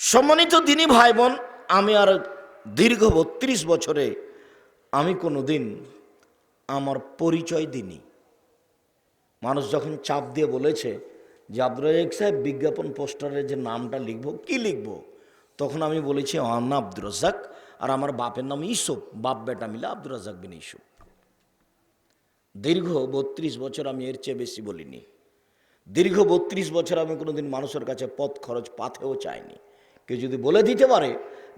সম্মানিত দিনী ভাই বোন আমি আর দীর্ঘ বত্রিশ বছরে আমি কোনো দিন আমার পরিচয় দিইনি। মানুষ যখন চাপ দিয়ে বলেছে যে আব্দুল রাজাক সাহেব বিজ্ঞাপন পোস্টারে যে নামটা লিখব, কি লিখব? তখন আমি বলেছি আন্না আব্দুর রাজাক আর আমার বাপের নাম ইসুফ বাপ বেটা মিলে আব্দুর রাজাক বিন ইসুফ দীর্ঘ বত্রিশ বছর আমি এর চেয়ে বেশি বলিনি। দীর্ঘ বত্রিশ বছর আমি কোনোদিন মানুষের কাছে পথ খরচ পাথেও চাইনি। কেউ যদি বলে দিতে পারে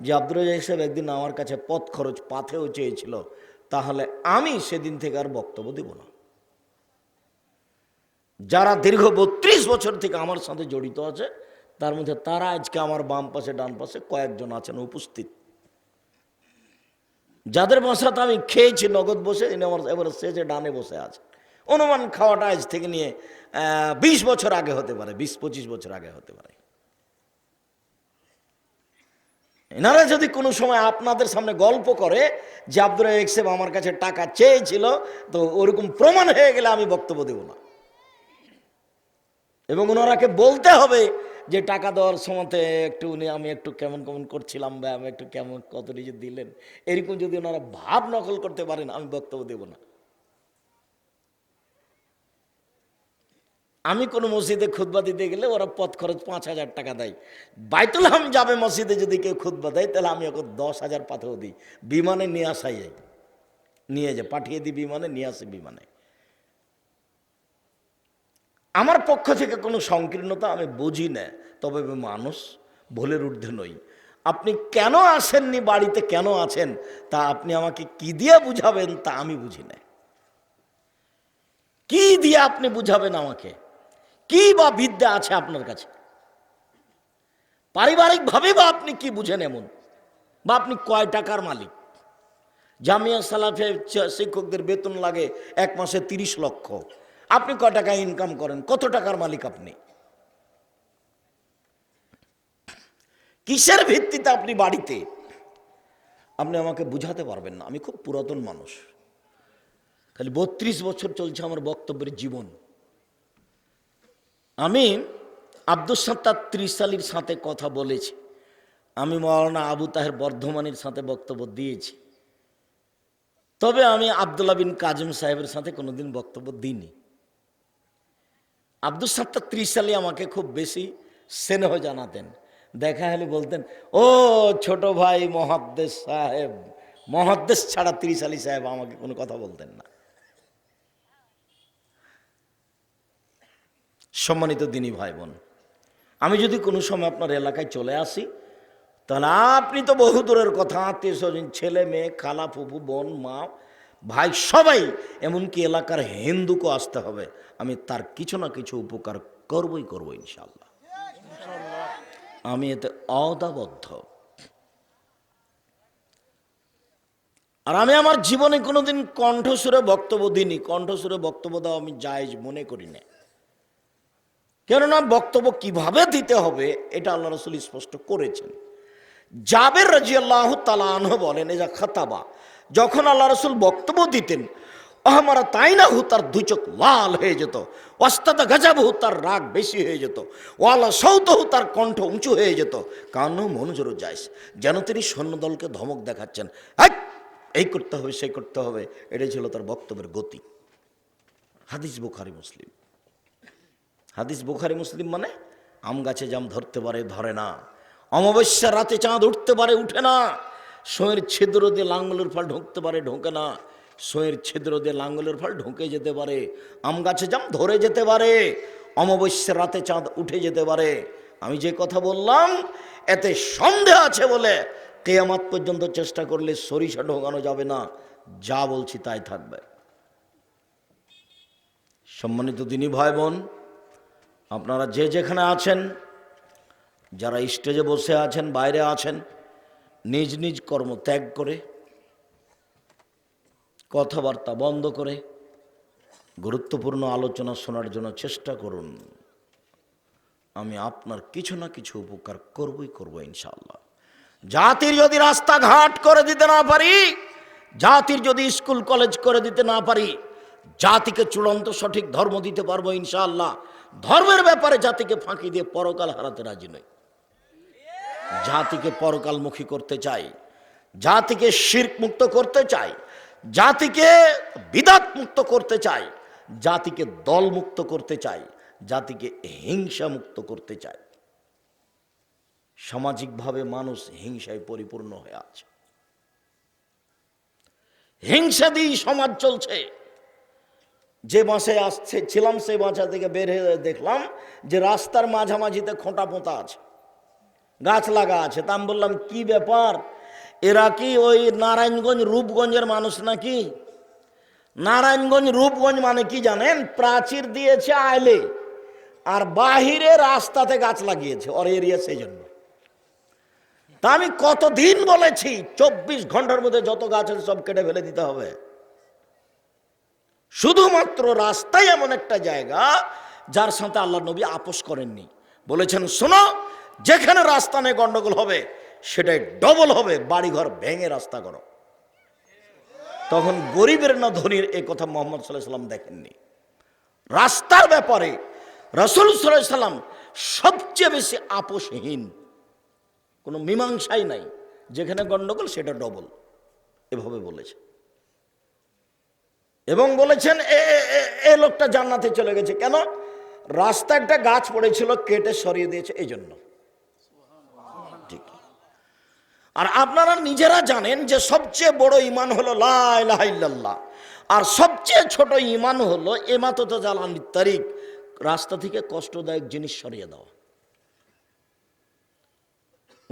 যে আব্দুল রাজাক সাহেব একদিন আমার কাছে পথ খরচ পাথেও চেয়েছিল, তাহলে আমি সেদিন থেকে আর বক্তব্য দেব না। যারা দীর্ঘ বত্রিশ বছর থেকে আমার সাথে জড়িত আছে, তার মধ্যে তারা আজকে আমার বাম পাশে, ডান পাশে কয়েকজন আছেন, উপস্থিত। যাদের বাসাতে আমি খেয়েছি, নগদ বসে আমার এবার সেজে ডানে বসে আছে অনুমান খাওয়াটা আজ থেকে নিয়ে বিশ বছর আগে হতে পারে, বিশ পঁচিশ বছর আগে হতে পারে। এনারা যদি কোনো সময় আপনাদের সামনে গল্প করে যে আব্দুল এক্সেব আমার কাছে টাকা চেয়েছিল, তো ওরকম প্রমাণ হয়ে গেলে আমি বক্তব্য দেব না। এবং ওনারাকে বলতে হবে যে টাকা দেওয়ার সময়তে একটু উনি, আমি একটু কেমন কেমন করছিলাম বা আমি একটু কেমন কত নিজে দিলেন। এরকম যদি ওনারা ভাব নকল করতে পারেন, আমি বক্তব্য দেব না। আমি কোনো মসজিদে খুতবা দিতে গেলে ওরা পথ খরচ পাঁচ হাজার টাকা দেয়। বাইতুল হাম যাবে মসজিদে যদি কেউ খুতবা দেয়, তাহলে আমি ওকে দশ হাজার পাথর দিই। বিমানে নিয়ে আসাই নিয়ে যায় পাঠিয়ে দিই বিমানে, নিয়ে আসে বিমানে। আমার পক্ষ থেকে কোনো সংকীর্ণতা আমি বুঝি না, তবে মানুষ, ভুলের ঊর্ধ্বে নই। আপনি কেন আসেননি, বাড়িতে কেন আছেন, তা আপনি আমাকে কি দিয়ে বুঝাবেন, তা আমি বুঝি না। কি দিয়ে আপনি বুঝাবেন আমাকে? কি বা বিদ্যা আছে আপনার কাছে? পারিবারিকভাবে বা আপনি কি বুঝেন এমন বা আপনি কয় টাকার মালিক? জামিয়া সালাফে শিক্ষকদের বেতন লাগে এক মাসে তিরিশ লক্ষ। আপনি কয় টাকা ইনকাম করেন? কত টাকার মালিক আপনি? কিসের ভিত্তিতে আপনি বাড়িতে? আপনি আমাকে বুঝাতে পারবেন না। আমি খুব পুরাতন মানুষ। খালি বত্রিশ বছর চলছে আমার বক্তব্যের জীবন। আমি আব্দুল সত্তার ত্রিশালির সাথে কথা বলেছি। আমি মৌলানা আবু তাহের বর্ধমানের সাথে বক্তব্য দিয়েছি। তবে আমি আবদুল্লা বিন কাজম সাহেবের সাথে কোনোদিন বক্তব্য দিইনি। আব্দুল সত্তার ত্রিশালি আমাকে খুব বেশি স্নেহ জানাতেন। দেখা হলে বলতেন, ও ছোট ভাই মহাদ্দেশ সাহেব, মহাদ্দেশ ছাড়া ত্রিশালি সাহেব আমাকে কোনো কথা বলতেন না। সম্মানিত দিনী ভাই বোন আমি যদি কোনো সময় আপনার এলাকায় চলে আসি, তাহলে আপনি তো বহু দূরের কথা, আত্মীয় স্বজন, ছেলে মেয়ে, খালা ফুপু বোন, মা, ভাই, সবাই, এমনকি এলাকার হিন্দুকে আসতে হবে। আমি তার কিছু না কিছু উপকার করবই করব ইনশাল্লাহ আমি এতে অদাবদ্ধ। আর আমি আমার জীবনে কোনোদিন কণ্ঠসুরে বক্তব্য দিইনি। কণ্ঠসুরে বক্তব্য দেওয়া আমি জায়জ মনে করি না কেননা বক্তব্য কীভাবে দিতে হবে, এটা আল্লাহ রসুল স্পষ্ট করেছেন। জাবের রাজি আল্লাহ তালাহ বলেন এ যা খাতাবা যখন আল্লাহ রসুল বক্তব্য দিতেন আহমারা তাই না হু তার দুই চোখ লাল হয়ে যেত, ওয়াস্তাদা গাজাবহু তার রাগ বেশি হয়ে যেত, ওয়ালা সৌতহু তার কণ্ঠ উঁচু হয়ে যেত কানু মনোজর যাইস যেন তিনি সৈন্যদলকে ধমক দেখাচ্ছেন এই করতে হবে, সেই করতে হবে এটাই ছিল তার বক্তব্যের গতি। হাদিস বুখারি, মুসলিম। হাদিস বুখারি, মুসলিম মানে আম গাছে জাম ধরতে পারে, ধরে না। অমাবস্যা রাতে চাঁদ উঠতে পারে, উঠে না। সোয়ের ছিদ্র দিয়ে লাঙ্গলের ফল ঢুকতে পারে, ঢোকে না। সোয়ের ছিদ্র দিয়ে লাঙ্গলের ফল ঢুকে যেতে পারে। আম গাছে জাম ধরে যেতে পারে। অমাবস্যা রাতে চাঁদ উঠে যেতে পারে। আমি যে কথা বললাম, এতে সন্দেহ আছে বলে কেয়ামাত পর্যন্ত চেষ্টা করলে সরিষা ঢোকানো যাবে না। যা বলছি তাই থাকবে। সম্মানিত দিনী ভাই বোন আপনারা যে যেখানে আছেন, যারা স্টেজে বসে আছেন, বাইরে আছেন, নিজ নিজ কর্ম ত্যাগ করে, কথাবার্তা বন্ধ করে, গুরুত্বপূর্ণ আলোচনা শোনার জন্য চেষ্টা করুন। আমি আপনার কিছু না কিছু উপকার করবই করব ইনশাল্লাহ জাতির যদি রাস্তাঘাট করে দিতে না পারি, জাতির যদি স্কুল কলেজ করে দিতে না পারি জাতিকে চূড়ান্ত সঠিক ধর্ম দিতে পারব ইনশাআল্লাহ। ধর্মের ব্যাপারে জাতিকে ফাঁকি দিয়ে পরকাল হারাতে রাজি নই। জাতিকে পরকালমুখী করতে চাই, জাতিকে শির্ক মুক্ত করতে চাই, জাতিকে বিদাত মুক্ত করতে চাই, জাতিকে দল মুক্ত করতে চাই, জাতিকে হিংসা মুক্ত করতে চাই। সামাজিকভাবে মানুষ হিংসায় পরিপূর্ণ হয়ে আছে। হিংসা দিয়েই সমাজ চলছে। যে মাসে আসছে, ছিলাম সেই বাসা থেকে বের হয়ে দেখলাম যে রাস্তার মাঝামাঝিতে খোঁটা পোঁতা আছে, গাছ লাগা আছে। তা আমি বললাম, কি ব্যাপার? এরা কি ওই নারায়ণগঞ্জ, রূপগঞ্জের মানুষ নাকি? নারায়ণগঞ্জ, রূপগঞ্জ মানে কি জানেন? প্রাচীর দিয়েছে আইলে আর বাহিরে রাস্তাতে গাছ লাগিয়েছে, ওর এরিয়া সেই জন্য। তা আমি কতদিন বলেছি, চব্বিশ ঘণ্টার মধ্যে যত গাছ আছে সব কেটে ফেলে দিতে হবে। শুধুমাত্র রাস্তায় এমন একটা জায়গা যার সাথে আল্লাহ নবী আপোষ করেননি। বলেছেন, শোনো, যেখানে রাস্তা নেই গন্ডগোল হবে, সেটাই ডবল হবে, বাড়িঘর ভেঙে রাস্তা করো। তখন গরিবের না ধনীর এ কথা মোহাম্মদ সাল্লাহ সাল্লাম দেখেননি। রাস্তার ব্যাপারে রসুল সাল্লাহ সাল্লাম সবচেয়ে বেশি আপোষহীন, কোনো মীমাংসাই নাই। যেখানে গন্ডগোল, সেটা ডবল। এভাবে বলেছে। এবং বলেছেন, এ, এ- লোকটা জান্নাতে চলে গেছে। কেন? রাস্তা একটা গাছ পড়েছিল, কেটে সরিয়ে দিয়েছে এই জন্য ঠিক আর আপনারা নিজেরা জানেন যে সবচেয়ে বড় ইমান হলো লা ইলাহা ইল্লাল্লাহ। আর সবচেয়ে ছোট ইমান হলো এমাতত জ্বালানি তারিখ রাস্তা থেকে কষ্টদায়ক জিনিস সরিয়ে দেওয়া।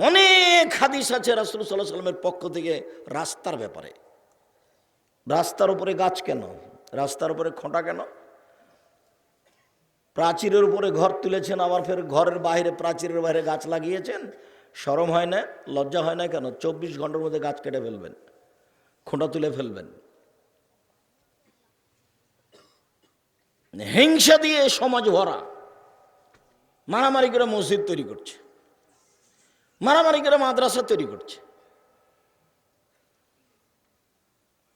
অনেক হাদিস আছে রাসুল সাল্লাহ সাল্লামের পক্ষ থেকে রাস্তার ব্যাপারে। রাস্তার উপরে গাছ কেন? রাস্তার উপরে খোঁটা কেন? প্রাচীরের উপরে ঘর তুলেছেন, আবার ফের ঘরের বাইরে, প্রাচীরের বাইরে গাছ লাগিয়েছেন? সরম হয় না? লজ্জা হয় না কেন? চব্বিশ ঘণ্টার মধ্যে গাছ কেটে ফেলবেন, খোঁটা তুলে ফেলবেন। হিংসা দিয়ে সমাজ ভরা। মারামারি করে মসজিদ তৈরি করছে। মারামারি করে মাদ্রাসা তৈরি করছে।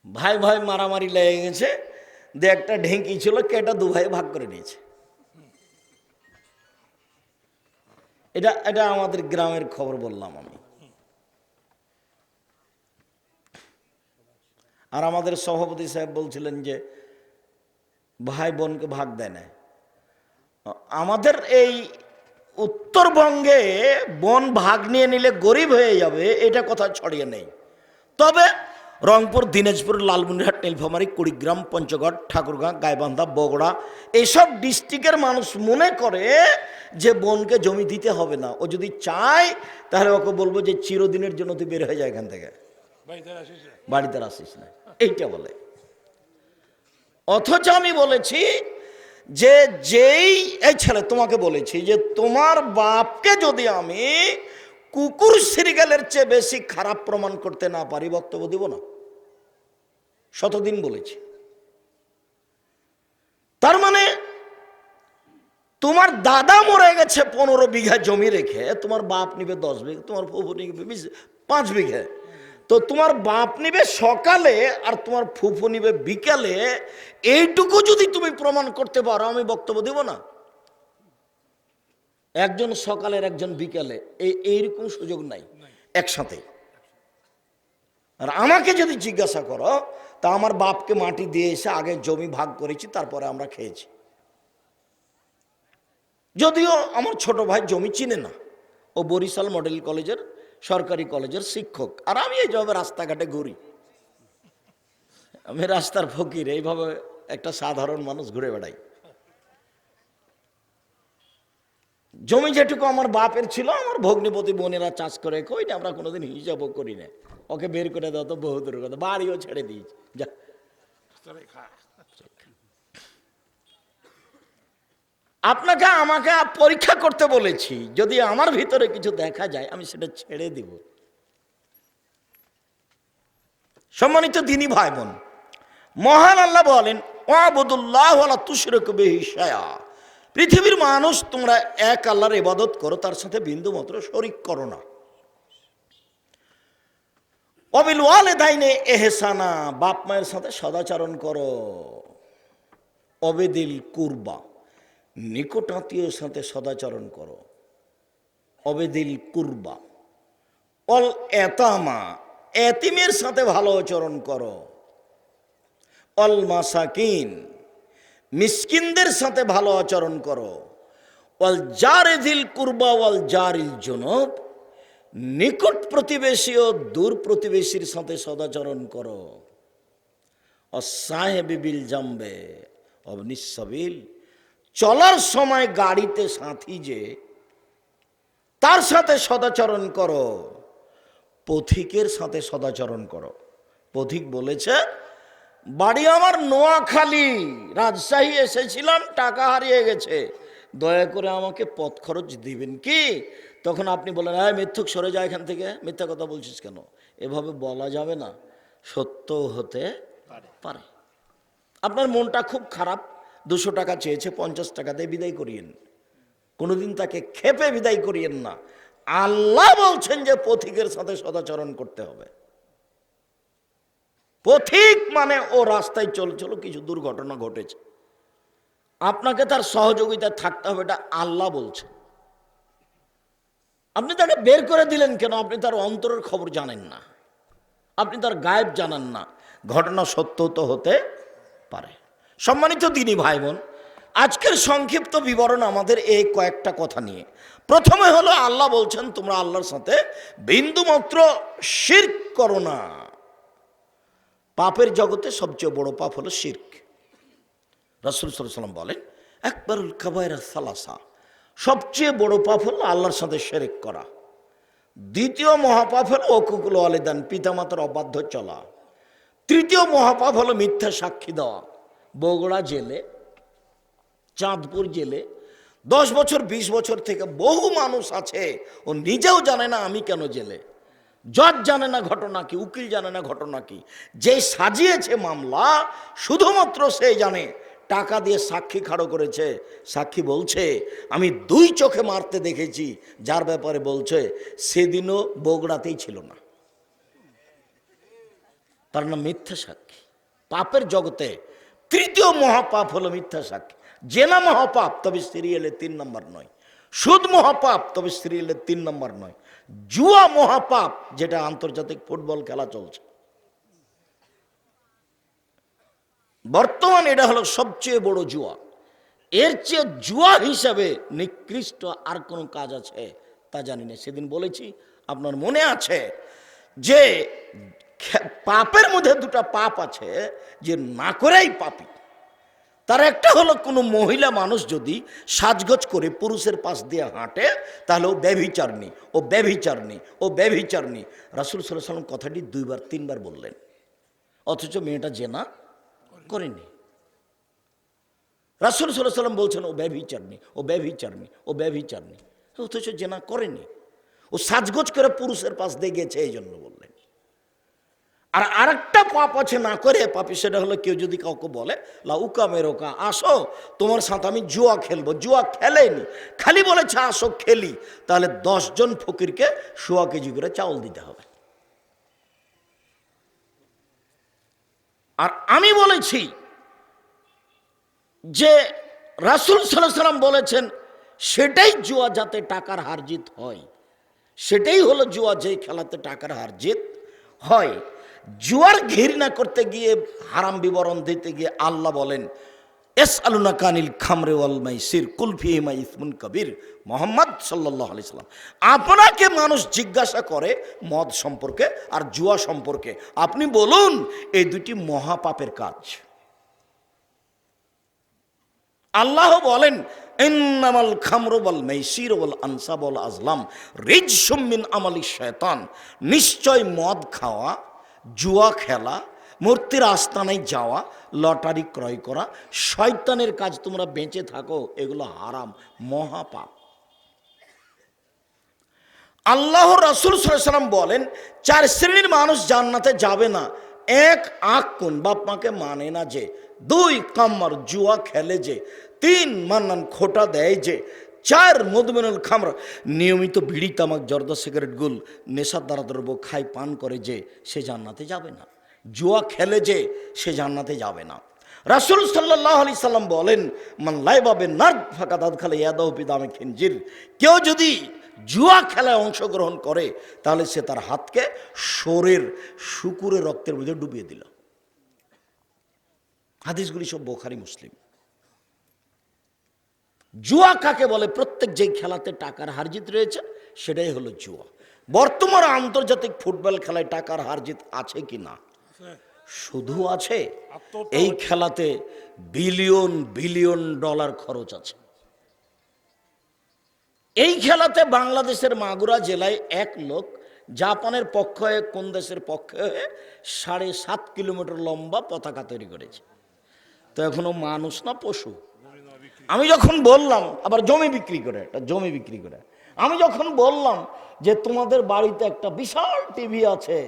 ভাই ভাই মারামারি লেগে গেছে দে একটা ঢেঁকি ছিল, কেটা দু ভাই ভাগ করে নিয়েছে। এটা এটা আমাদের গ্রামের খবর বললাম আমি। আর আমাদের সভাপতি সাহেব বলছিলেন যে, ভাই বোনকে ভাগ দেয় না। আমাদের এই উত্তরবঙ্গে বন ভাগ নিয়ে নিলে গরিব হয়ে যাবে, এটা কথা ছড়িয়ে নেই। তবে রংপুর দিনাজপুর লালমনিরহাট নীলফামারী কুড়িগ্রাম পঞ্চগড় ঠাকুরগাঁ গাইবান্ধা বগুড়া এইসব ডিস্ট্রিক্টের মানুষ মনে করে যে বনকে জমি দিতে হবে না। ও যদি চায় তাহলে ওকে বলব যে চিরদিনের জন্য তুই বের হয়ে যায় এখান থেকে। বাড়িতে আসিস না। এইটা বলে। অথচ আমি বলেছি যে যেই এই ছেলে তোমাকে বলেছি যে তোমার বাপকে যদি আমি কুকুর সিরিগালের চেয়ে বেশি খারাপ প্রমাণ করতে না পারি, বক্তব্য দিব না। শতদিন বলেছি। তার মানে তোমার দাদা মরে গেছে পনেরো বিঘা জমি রেখে, তোমার বাপ নিবে দশ বিঘা, তোমার ফুফু নিবে পাঁচ বিঘে। তো তোমার বাপ নিবে সকালে আর তোমার ফুফু নিবে বিকালে, এইটুকু যদি তুমি প্রমাণ করতে পারো, আমি বক্তব্য দেব না। একজন সকালের, একজন বিকালে, এই এইরকম সুযোগ নাই, একসাথে। আর আমাকে যদি জিজ্ঞাসা করো, তা আমার বাপকে মাটি দিয়ে এসে আগে জমি ভাগ করেছি, তারপরে আমরা খেয়েছি। যদিও আমার ছোট ভাই জমি চিনে না, ও বরিশাল মডেল কলেজের, সরকারি কলেজের শিক্ষক, আর আমি এই এইভাবে রাস্তাঘাটে ঘুরি। আমি রাস্তার ফকির, এইভাবে একটা সাধারণ মানুষ ঘুরে বেড়াই। জমি যেটুকু আমার বাপের ছিল, আমার ভগ্নিপতি বোনেরা চাষ করে কইটা আমরা কোনোদিন হিসাবও করি না ওকে বের করে দাও তো বহু দূরের কথা, বাড়িও ছেড়ে দিয়েছি। আপনাকে, আমাকে পরীক্ষা করতে বলেছি, যদি আমার ভিতরে কিছু দেখা যায়, আমি সেটা ছেড়ে দিব। সম্মানিত দিনী ভাই বোন মহান আল্লাহ বলেন, ওয়াবুদুল্লাহ ওয়ালা তুশরিকু বিহি শায়া। পৃথিবীর মানুষ, তোমরা এক আল্লাহর ইবাদত করো, তার সাথে বিন্দু মাত্র শরিক করো না। অবিল ওয়ালেদাইনে এহেসানা, বাপ মায়ের সাথে সদাচরণ করো। অবেদিল কুরবা নিকটাত্মীয়র সাথে সদাচরণ করো। অবেদিল কুরবা, অল এতামা, এতিমের সাথে ভালো আচরণ করো। অল মাসাকিন মিসকিনদের সাথে ভালো আচরণ করো। অল জারেদিল কুরবা অল জারিল জনব, নিকট প্রতিবেশী ও দূর প্রতিবেশীর সাথে সদাচরণ করো। অসাহেবিল জাম্বে অবনিসবিল চলার সময় গাড়িতে সাথী যে, তার সাথে সদাচরণ করো, পথিকের সাথে সদাচরণ করো। পথিক বলেছে বাড়ি আমার নোয়াখালী। রাজশাহী এসেছিলাম টাকা হারিয়ে গেছে। দয়া করে আমাকে পথ খরচ দিবেন কি? তখন আপনি বলেন হ্যাঁ মিথ্যুক সরে যায় এখান থেকে। মিথ্যা কথা বলছিস কেন? এভাবে বলা যাবে না। সত্য হতে পারে। আপনার মনটা খুব খারাপ। দুশো টাকা চেয়েছে পঞ্চাশ টাকাতে বিদায় করিয়েন। কোনোদিন তাকে খেপে বিদায় করিয়েন না। আল্লাহ বলছেন যে পথিকের সাথে সদাচরণ করতে হবে। পথিক মানে ও রাস্তায় চলছিল কিছু দুর্ঘটনা ঘটেছে। আপনাকে তার সহযোগিতা থাকতে হবে, এটা আল্লাহ বলছে। আপনি তাকে বের করে দিলেন কেন? আপনি তার অন্তরের খবর জানেন না। আপনি তার গায়েব জানান না। ঘটনা সত্য তো হতে পারে। সম্মানিত দিনী ভাই বোন আজকের সংক্ষিপ্ত বিবরণ আমাদের এই কয়েকটা কথা নিয়ে। প্রথমে হলো, আল্লাহ বলছেন, তোমরা আল্লাহর সাথে বিন্দুমাত্র শির করো না। পাপের জগতে সবচেয়ে বড় পাপ হলো শির্ক। রাসুল সাল্লাম বলেন একবারুল কাবায়রা সালাসা। সবচেয়ে বড় পাপ হলো আল্লাহর সাথে শেরেক করা। দ্বিতীয় মহাপাপ হলো অকুকুল আলেদান পিতামাতার অবাধ্য চলা। তৃতীয় মহাপাপ হলো মিথ্যা সাক্ষী দেওয়া। বগুড়া জেলে, চাঁদপুর জেলে, দশ বছর ২০ বছর থেকে বহু মানুষ আছে, ও নিজেও জানে না আমি কেন জেলে। জজ জানে না ঘটনা কি, উকিল জানে না ঘটনা কি। যে সাজিয়েছে মামলা, শুধুমাত্র সে জানে, টাকা দিয়ে সাক্ষী খাড়ো করেছে। সাক্ষী বলছে, আমি দুই চোখে মারতে দেখেছি, যার ব্যাপারে বলছে, সেদিনও বগুড়াতেই ছিল না। তার নাম মিথ্যা সাক্ষী। পাপের জগতে তৃতীয় মহাপাপ হলো মিথ্যা সাক্ষী। জেনা মহাপাপ, তবে সিরিয়ালে তিন নম্বর নয়। সুদ মহাপাপ, তবে সিরিয়ালে তিন নম্বর নয়। জুয়া মহাপাপ যেটা আন্তর্জাতিক ফুটবল খেলা চলছে। বর্তমান এটা হলো সবচেয়ে বড় জুয়া। এর চেয়ে জুয়া হিসাবে নিকৃষ্ট আর কোনো কাজ আছে তা জানি না। সেদিন বলেছি, আপনার মনে আছে যে পাপের মধ্যে দুটো পাপ আছে যে না করেই পাপি। তার একটা হলো কোনো মহিলা মানুষ যদি সাজগোজ করে পুরুষের পাশ দিয়ে হাঁটে, তাহলে ও ব্যভিচারণী ও ব্যভিচারণী ও ব্যভিচারণী। রাসুল সাল্লাম কথাটি দুইবার, তিনবার বললেন। অথচ মেয়েটা জেনা করেনি। রাসুল সাল্লাহ সাল্লাম বলছেন, ও ব্যভিচারণী ও ব্যভিচারণী ও ব্যভিচারণী। অথচ জেনা করেনি। ও সাজগোজ করে পুরুষের পাশ দিয়ে গেছে, এই জন্য বললেন। আর আরেকটা পাপ আছে না করে, পাপি সেটা হলো কেউ যদি কাউকে বলে লাউকা মেরোকা আসো, তোমার সাথে আমি জুয়া খেলব। জুয়া খেলেনি, খালি বলেছে, আসো, খেলি। তাহলে দশজন ফকিরকে সোয়া কেজি করে চাউল দিতে হবে। আর আমি বলেছি যে, রাসুল সাল্লাম বলেছেন, সেটাই জুয়া যাতে টাকার হারজিত হয়। সেটাই হলো জুয়া, যেই খেলাতে টাকার হারজিত হয়। জুয়ার ঘৃণা করতে গিয়ে হারাম বিবরণ দিতে গিয়ে আল্লাহ বলেন এস আলুনা কানিল খামরে ওয়াল মাইসির কুলফি মাই ইসমুন কবির। মোহাম্মদ সাল্লাহ আলি সাল্লাম, আপনাকে মানুষ জিজ্ঞাসা করে মদ সম্পর্কে আর জুয়া সম্পর্কে। আপনি বলুন, এই দুটি মহাপাপের কাজ। আল্লাহ বলেন, ইন্নামাল খামরু বল মেসির বল আনসা বল আজলাম রিজ সুমিন আমালি শয়তান। নিশ্চয় মদ খাওয়া জুয়া খেলা, মূর্তির আস্তানায় যাওয়া, লটারি ক্রয় করা, শয়তানের কাজ তোমরা বেঁচে থাকো, এগুলো হারাম, মহাপাপ। আল্লাহ রসুল সাল্লাম বলেন, চার শ্রেণির মানুষ জান্নাতে যাবে না। এক আখ কোন বাপ মাকে মানে না যে, দুই কাম্মার জুয়া খেলে যে, তিন মান্নান খোটা দেয় যে চার মধুমেনুল খামর। নিয়মিত বিড়ি তামাক, জর্দা, সিগারেট, গুল, নেশার দ্বারা দ্রব্য খাই পান করে যে সে জান্নাতে যাবে না। জুয়া খেলে যে সে জান্নাতে যাবে না। রাসুল সাল্লাহ আলি সাল্লাম বলেন, মান লাই বাবে নার্দ ফাঁকা দাদ খালে ইয়াদাহ পিদামে খিনজির। কেউ যদি জুয়া খেলায় অংশগ্রহণ করে, তাহলে সে তার হাতকে শোরের, শুকুরের রক্তের মধ্যে ডুবিয়ে দিল। হাদিসগুলি সব বোখারি, মুসলিম। জুয়া কাকে বলে? প্রত্যেক যেই খেলাতে টাকার হারজিত রয়েছে সেটাই হলো জুয়া। বর্তমান আন্তর্জাতিক ফুটবল খেলায় টাকার হারজিত আছে কি না? শুধু আছে। এই খেলাতে বিলিয়ন বিলিয়ন ডলার খরচ আছে। এই খেলাতে বাংলাদেশের মাগুরা জেলায় এক লোক জাপানের পক্ষ হয়ে কোন দেশের পক্ষে হয়ে সাড়ে সাত কিলোমিটার লম্বা পতাকা তৈরি করেছে। তো এখনও মানুষ না পশু? আমি যখন বললাম, আবার জমি বিক্রি করে, একটা জমি বিক্রি করে, আমি যখন বললাম যে তোমাদের বাড়িতে একটা বিশাল টিভি আছে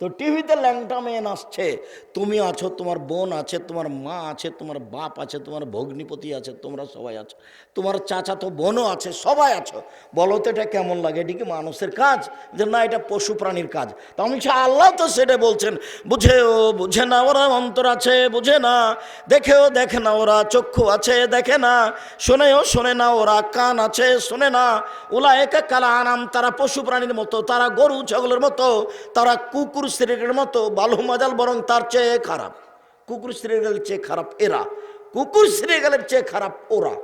তো টিভিতে ল্যাংটা মেন আসছে তুমি আছো, তোমার বোন আছে, তোমার মা আছে, তোমার বাপ আছে, তোমার ভগ্নিপতি আছে, তোমরা সবাই আছো। তোমার চাচা তো বোনও আছে, সবাই আছো। বলো তো এটা কেমন লাগে? এটি কি মানুষের কাজ? যে না, এটা পশু প্রাণীর কাজ। তো আমি আল্লাহ তো সেটা বলছেন। বুঝে ও বুঝে না, ওরা অন্তর আছে, বুঝে না। দেখেও দেখে না, ওরা চক্ষু আছে, দেখে না। শোনেও শোনে না, ওরা কান আছে, শোনে না। ওলা একা কালা আনাম তারা পশু প্রাণীর মতো, তারা গরু, ছাগলের মতো, তারা কুকুর শ্রেণির মতো বালু মাজাল বরং তার চেয়ে খারাপ। কুকুর শ্রেণির চেয়ে খারাপ এরা। কুকুর শ্রেণির চেয়ে খারাপ ওরা।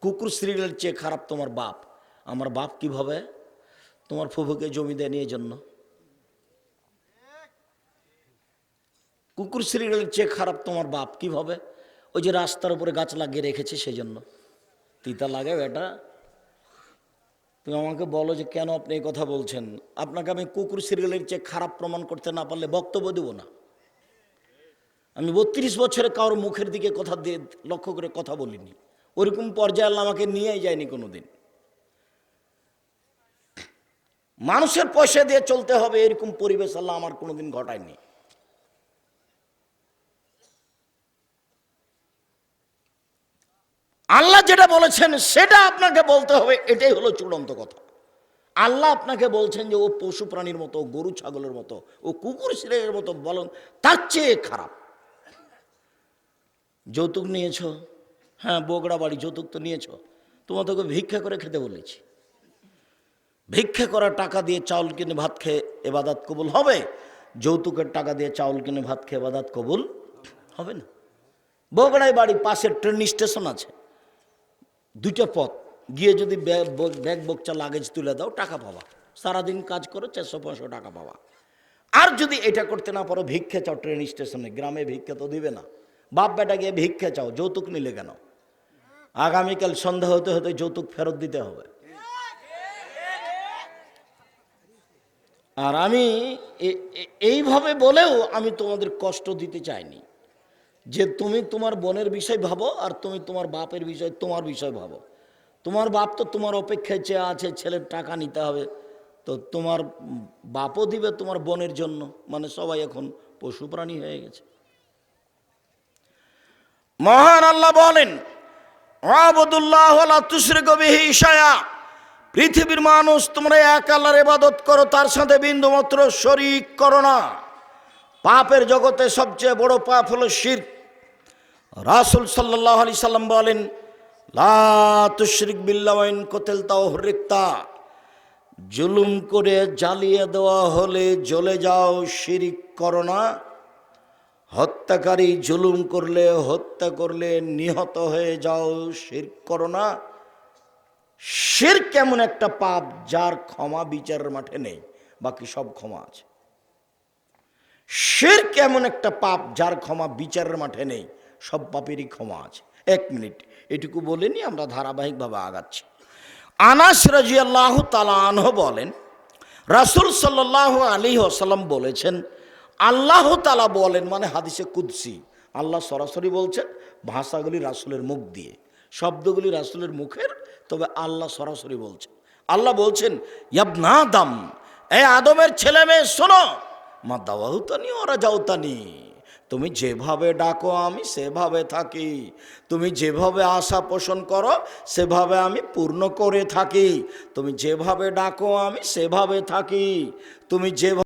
কুকুর শ্রেণির চেয়ে খারাপ তোমার বাপ। আমার বাপ কীভাবে? তোমার ফুফুকে জমি দেয়নি নিয়ে জন্য। কুকুর শ্রীগুলির চেয়ে খারাপ তোমার বাপ কীভাবে? ওই যে রাস্তার উপরে গাছ লাগিয়ে রেখেছে সেই জন্য তিতা লাগে বেটা। তুমি আমাকে বলো যে কেন আপনি এই কথা বলছেন? আপনাকে আমি কুকুর সিরিয়ালের চেয়ে খারাপ প্রমাণ করতে না পারলে বক্তব্য দেবো না। আমি বত্রিশ বছরে কারোর মুখের দিকে কথা দিয়ে, লক্ষ্য করে কথা বলিনি। ওরকম পর্যায়ে আমাকে নিয়েই যায়নি কোনোদিন। মানুষের পয়সা দিয়ে চলতে হবে, এরকম পরিবেশ আল্লাহ আমার কোনোদিন ঘটায়নি। আল্লাহ যেটা বলেছেন, সেটা আপনাকে বলতে হবে, এটাই হলো চূড়ান্ত কথা। আল্লাহ আপনাকে বলছেন যে, ও পশু প্রাণীর মতো গরু ছাগলের মতো, ও কুকুর সিলের মতো বলুন, তার চেয়ে খারাপ। যৌতুক নিয়েছ? হ্যাঁ বগড়া বাড়ি যৌতুক তো নিয়েছ। তোমার তোকে ভিক্ষা করে খেতে বলেছি। ভিক্ষা করা টাকা দিয়ে চাউল কিনে ভাত খেয়ে এবাদাত কবুল হবে? যৌতুকের টাকা দিয়ে চাউল কিনে ভাত খেয়ে এবাদাত কবুল হবে না? বগড়ায় বাড়ি পাশের ট্রেন স্টেশন আছে। দুইটা পথ। গিয়ে যদি ব্যাগ বক- ব্যাগ বকচা লাগেজ তুলে দাও, টাকা পাবা। সারাদিন কাজ করো, চারশো পাঁচশো টাকা পাবা। আর যদি এটা করতে না পারো, ভিক্ষা চাও ট্রেন স্টেশনে গ্রামে ভিক্ষা তো দিবে না। বাপ বেটা গিয়ে ভিক্ষা চাও, যৌতুক নিলে কেন? আগামীকাল সন্ধ্যা হতে হতে যৌতুক ফেরত দিতে হবে। আর আমি এইভাবে বলেও আমি তোমাদের কষ্ট দিতে চাইনি। যে তুমি তোমার বোনের বিষয় ভাবো আর তুমি তোমার বাপের বিষয় তোমার বিষয় ভাবো। তোমার বাপ তো তোমার অপেক্ষায় চেয়ে আছে, ছেলের টাকা নিতে হবে। তো তোমার বাপও দিবে তোমার বোনের জন্য। মানে সবাই এখন পশু প্রাণী হয়ে গেছে। মহান আল্লাহ বলেন পৃথিবীর মানুষ, তোমরা এক আল্লাহর ইবাদত করো, তার সাথে বিন্দুমাত্র শরিক করো না। পাপের জগতে সবচেয়ে বড় পাপ হলো শির রাসুল সাল্লাহ আলি সাল্লাম বলেন, লা তুশরিক কোতেল তাও হরিক্তা। জুলুম করে জ্বালিয়ে দেওয়া হলে জ্বলে যাও, শিরিক করো না। হত্যাকারী জুলুম করলে হত্যা করলে নিহত হয়ে যাও শির করো না। শির কেমন একটা পাপ যার ক্ষমা বিচারের মাঠে নেই, বাকি সব ক্ষমা আছে। শির কেমন একটা পাপ যার ক্ষমা বিচারের মাঠে নেই সব পাপেরই ক্ষমা আছে। এক মিনিট, এটুকু বলেনি আমরা ধারাবাহিকভাবে আগাচ্ছি। আনাস রাজিয়াল্লাহ তালাহ বলেন, রাসুল সাল্লাহ আলী আসাল্লাম বলেছেন, আল্লাহ তালা বলেন মানে হাদিসে কুদ্সি। আল্লাহ সরাসরি বলছেন, ভাষাগুলি রাসুলের মুখ দিয়ে, শব্দগুলি রাসুলের মুখের, তবে আল্লাহ সরাসরি বলছেন। আল্লাহ বলছেন, ইয়াবনা দাম, এ আদমের ছেলে মেয়ে শোনো, মা দাওয়াহুতানি ওরা যাওতানি তুমি যেভাবে ডাকো আমি সেভাবে থাকি। তুমি যেভাবে আশা পোষণ করো সেভাবে আমি পূর্ণ করে থাকি। তুমি যেভাবে ডাকো আমি সেভাবে থাকি। তুমি যেভাবে